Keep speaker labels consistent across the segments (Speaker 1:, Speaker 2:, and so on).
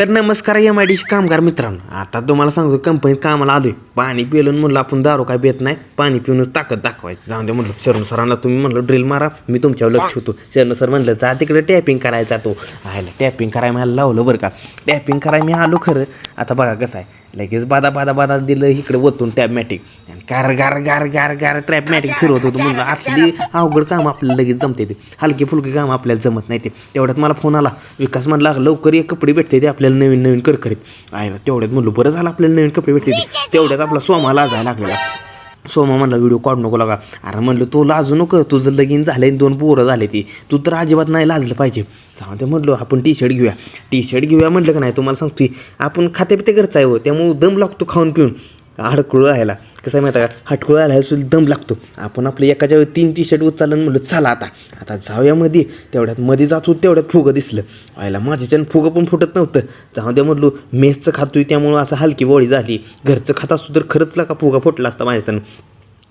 Speaker 1: तर नमस्कार M I डीशी कामगार मित्रांनो. आता तुम्हाला सांगतो कंपनीत कामाला आलोय. पाणी पिलून म्हणलं आपण दारू काय बेत नाही. पाणी पिऊनच ताकद दाखवायचं. जाऊन दे म्हणलं शरण सरांना तुम्ही म्हणलं ड्रिल मारा. मी तुमच्यावर लक्ष ठेवतो. शरण सर म्हणलं जा तिकडे टॅपिंग करायचा तो आयला टॅपिंग करायला मला लावलं बरं का? टॅपिंग करायला मी आलो खरं. आता बघा कसं आहे. लगेच बादा बादा बादा दिलं इकडे वतून टॅबमॅटिक आणि गार गार गार गार गार टॅबमॅटिक फिरवत होतो म्हणलं आपली अवघड काम आपल्याला लगेच जमते ते. हलकी फुलकी काम आपल्याला जमत नाही ते. तेवढ्यात मला फोन आला. विकास म्हणला लवकर एक कपडे भेटते ते आपल्याला नवीन नवीन करकरीत. आहे तेवढ्यात म्हणलं बरं झालं आपल्याला नवीन कपडे भेटते ते. तेवढ्यात आपला सोमाला जायला लागलेला. सोमा म्हणला व्हिडिओ काढू नको लागा. अरे म्हणलं तो लाजू नको तुझं लगीन झालंय दोन पोरं झाले ती. तू तर अजिबात नाही लाजलं पाहिजे. जाऊ ते म्हटलं आपण टी शर्ट घेऊया. टी शर्ट घेऊया म्हटलं का नाही तुम्हाला सांगतो आपण खाते पिते घरचं आहे हो त्यामुळे दम लागतो खाऊन पिऊन हडकुळ राहायला कसं आहे माहिती आहे का हटकुळ राहायला सुद्धा दम लागतो. आपण आपलं एकाच्या वेळी तीन टी शर्ट उचललं आणि म्हणलं चला आता. आता जाऊया मध्ये तेवढ्यात मध्ये जात तेवढ्यात फुगं दिसलं. व्हायला माझ्याच्यानं फुगं पण फुटत नव्हतं. जाऊ द्या म्हटलो मेसचं खातोय त्यामुळं असं हलकी बॉडी झाली. घरचं खात असतो तर खरंच का फुगा फुटला असता माझ्याच्यानं.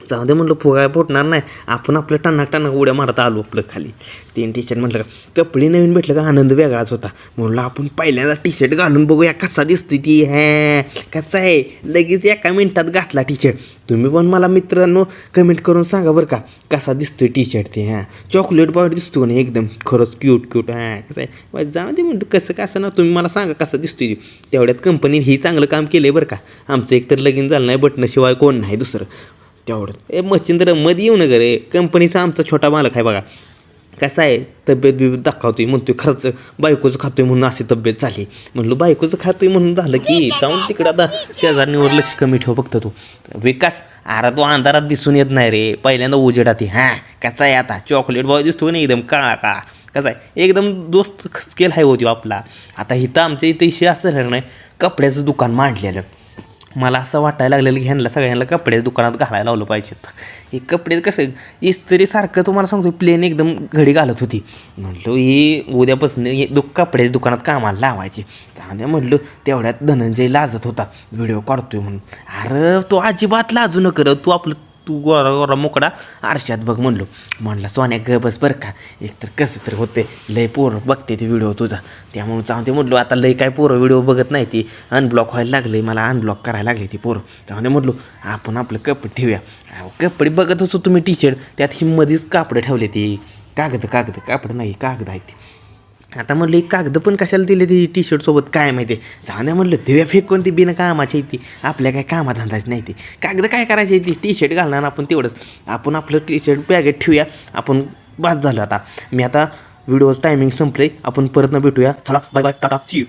Speaker 1: जाऊ दे म्हणलं फुगाय फुटणार नाही. आपण आपलं टन्नाक टन्नाक उड्या मारत आलो आपलं खाली. तीन टी शर्ट म्हटलं का कपडे नवीन भेटलं का आनंद वेगळाच होता. म्हणलं आपण पहिल्यांदा टी शर्ट घालून बघूया कसा दिसतोय ती. हॅ कसा आहे? लगेच एका मिनिटात घातला टी शर्ट तुम्ही पण मला मित्रांनो कमेंट करून सांगा बरं का कसा दिसतोय टी शर्ट ते हां. चॉकलेट बॉय दिसतो ना एकदम? खरंच क्यूट क्यूट हां कसं आहे? जाऊ दे म्हणतो कसं कसं ना तुम्ही मला सांगा कसं दिसतोय तेवढ्यात कंपनीने ही चांगलं काम केलं आहे बरं का. आमचं एकतर लगीन झालं नाही बटणशिवाय कोण नाही दुसरं. तेवढं. ए मच्छिंद्रमध्ये येऊ नका रे. कंपनीचा आमचा छोटा मालक आहे बघा. कसं आहे? तब्येत बिब्येत दाखवतोय म्हणतोय खरंच बायकोचं खातोय म्हणून अशी तब्येत झाली. म्हणलं बायकोचं खातोय म्हणून झालं की जाऊन तिकडं आता शेजारणीवर लक्ष कमी ठेव फक्त तू. विकास अरे तो अंधारात दिसून येत नाही रे. पहिल्यांदा उजेडात हां कसा आहे आता? चॉकलेट बॉय दिसतो ना एकदम काळा काळा? कसा आहे? एकदम दोस्त स्केल आहे होती आपला. आता इथं आमच्या इथं इशे असं नाही. कपड्याचं दुकान मांडलेलं. मला असं वाटायला लागलेलं की ह्यांना सगळ्यांना कपडे दुकानात घालायला लावलं पाहिजेत. हे कपडे कसं इस्त्री सारखं तुम्हाला सांगतो प्लेन एकदम घडी घालत होती. म्हटलो ही उद्यापासून दु कपडेच दुकानात कामाला लावायचे. त्याने म्हणलं तेवढ्यात धनंजय लाजत होता. व्हिडिओ काढतोय म्हणून. अरे तो अजिबात लाजू न करत तू आपलं तू गोरा गोरा मोकडा आरशात बघ म्हणलो. म्हणला सोन्या ग बस बरं का. एकतर कसं तर होते लय पोरं बघते ते व्हिडिओ तुझा. त्यामुळे चांगते म्हटलो आता लय काय पोरं व्हिडिओ बघत नाही ती. अनब्लॉक व्हायला लागले मला अनब्लॉक करायला लागले ती पोरं. त्यामुळे म्हटलो आपण आपलं कपडे ठेवूया. अहो, कपडे बघत असो तुम्ही टी शर्ट त्यात ही मध्येच कापडं ठेवले ती. कागद कागद कापड नाही कागद आहे ती. आता म्हणलं एक कागद पण कशाला दिले ती टी शर्टसोबत काय माहिती? जाण्या म्हणलं दिव्या फेक कोणती बिना कामाची आहे ती? आपल्या काय कामाधंदाच नाही ती. कागद काय करायची आहे ती? टी शर्ट घालणार आपण तेवढंच. आपण आपलं टी शर्ट बॅगेत ठेवूया. आपण बस झालं आता. मी आता व्हिडिओ टायमिंग संपले आपण परत न भेटूया. चला bye bye tata. See you